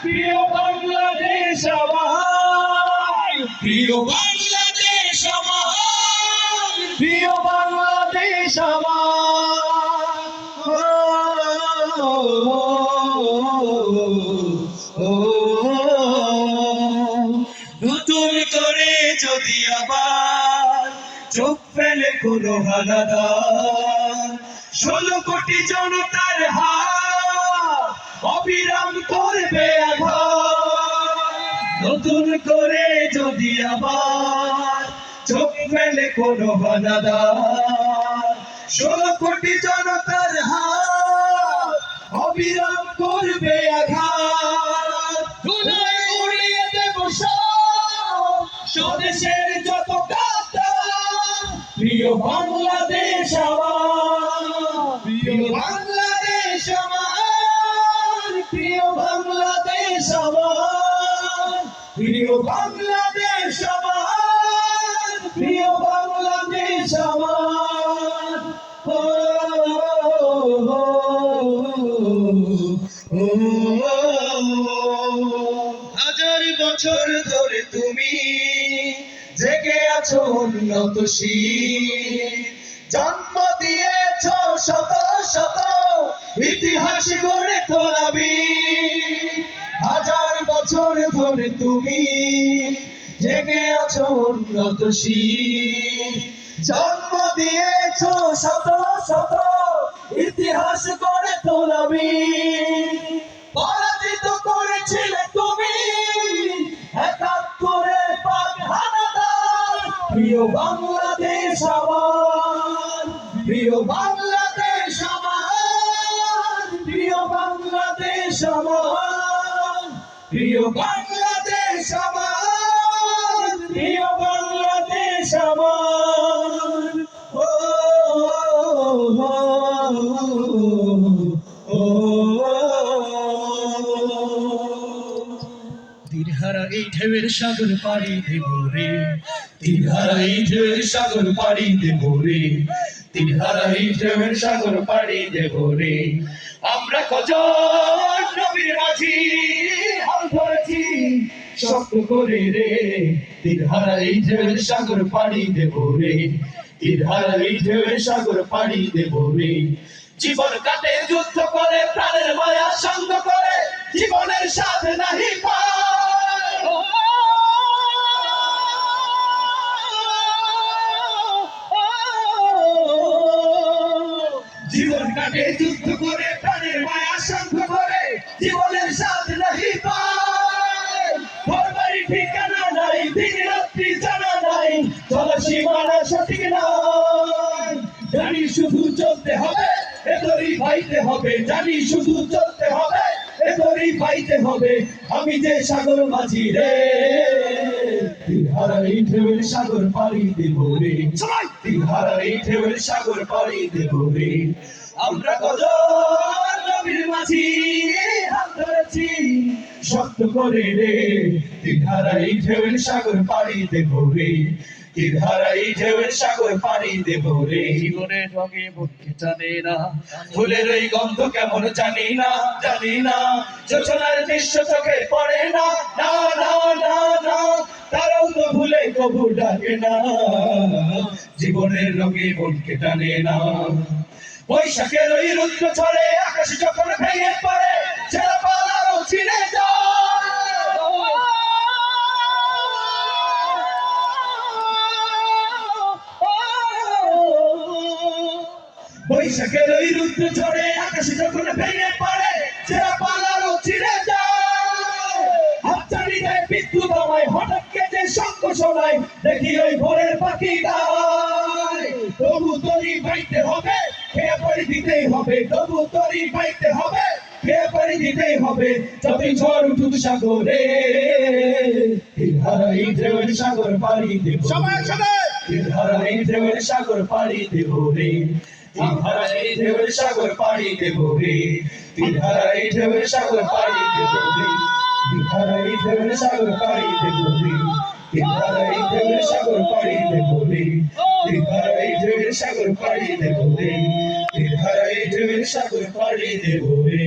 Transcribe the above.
প্রিয় বাংলাদেশ আমার। প্রিয় বাংলাদেশ আমার। প্রিয় বাংলাদেশ নতুন করে যদি আবার চোখ ফেলে কোনো হানাদার ষোলো কোটি জনতার হাত অবিরাম করবে নতুন করে যদি আবার চোখ ফেলে কোনো হানাদার ষোলো কোটি জনতার হাত অবিরাম করবে আঘাত। উড়িয়ে দেব সব স্বদেশের যত প্রিয় বাংলাদেশ আমার, প্রিয় বাংলাদেশ আমার। বাংলাদেশ আমার প্রিয় বাংলাদেশ আমার ও, হাজার বছর ধরে তুমি জেগে আছো উন্নত জন্ম দিয়েছ শত শত ইতিহাস গড়ে তোলাবি বছর ধরে তুমি জেগে আছো উন্নত জন্ম দিয়েছ শত শত ইতিহাস গড়ে তোলাবি পরাজিত করেছিলে তুমি একাত্তরে পাক হানাদার। প্রিয় বাংলাদেশ আমার, প্রিয় বাংলাদেশ আমার প্রিয় বাংলাদেশ আমার প্রিয় বাংলাদেশ এই ঢেউয়ের সাগর পাড়ি দেব রে তিরহারা এই ঢেউয়ের সাগর পাড়ি দেব রে তিরহারা এই ঢেউয়ের সাগর পাড়ি দেব রে আমরা কজন নবীর মাঝি শক্ত করে রে তিরহারা এই ঢেউয়ের সাগর পাড়ি দেব রে। তিরহারা এই ঢেউয়ের সাগর পাড়ি দেব রে। জীবন কাটে যুদ্ধ করে, প্রাণের মায়া সঙ্গ করে, জীবনের সাথে নাহি জীবন কাটে যুদ্ধ করে, প্রাণের মায়া সঙ্গ করে জীবনের সঠিক নাই। জানি শুধু চলতে হবে এতরি পাইতে হবে। জানি শুধু চলতে হবে এতরি পাইতে হবে। আমি যে সাগর মাঝি রে তিহারা এই ঢেউয়ের সাগর পাড়ি দেব রে। সবাই তিহারা এই ঢেউয়ের সাগর পাড়ি দেব রে। আমরা নবীর মাঝি, হাত ধরেছি, শক্ত করে রে। তিহারা এই ঢেউয়ের সাগর পাড়ি দেব রে। ঢেউয়ের সাগর দেব রে রঙে মুখে টানে না। ফুলের ওই গন্ধ কেমন জানি না জানি না। যোচনার দৃশ্য চোখে পড়ে না। না না না না। তারাও তো ভুলে কবু ডাকে না। জীবনের রঙে মনকে টানে না। বৈশাখের ওই রুদ্র ছড়ে আকাশে যখন ভেঙে পড়ে ছেড়ে পালারও ছিঁড়ে বৈশাখের ওই রুদ্র ঝড়ে আকাশে যখন ভেঙে পড়ে সেরা পালারও ছিঁড়ে যায়। বিদ্যুৎ আমায় হঠাৎ কেটে শঙ্খ শোনায় দেখি ওই ভোরের পাখি গায়। তবু তরি পাইতে হবে খেয়ে পড়ি দিতেই হবে। তবু তরি পাইতে হবে খেয়ে পড়ি দিতেই হবে। যতই ঝড় উঠুক সাগরে তিনহারা এই ঢেউয়ের সাগর পাড়ি দেব। একসাথে। তিনহারা এই ঢেউয়ের সাগর পাড়ি দেব রে। তিনহারা এই ঢেউয়ের সাগর পাড়ি দেব রে। তিনহারা এই ঢেউয়ের সাগর পাড়ি দেব রে। তিনহারা এই ঢেউয়ের সাগর পাড়ি দেব রে। তিনহারা এই সাগর পাড়ি দেব রে। তিনহারা এই সাগর পাড়ি দেব রে। তিনহারা এই সাগর পাড়ি দেব রে।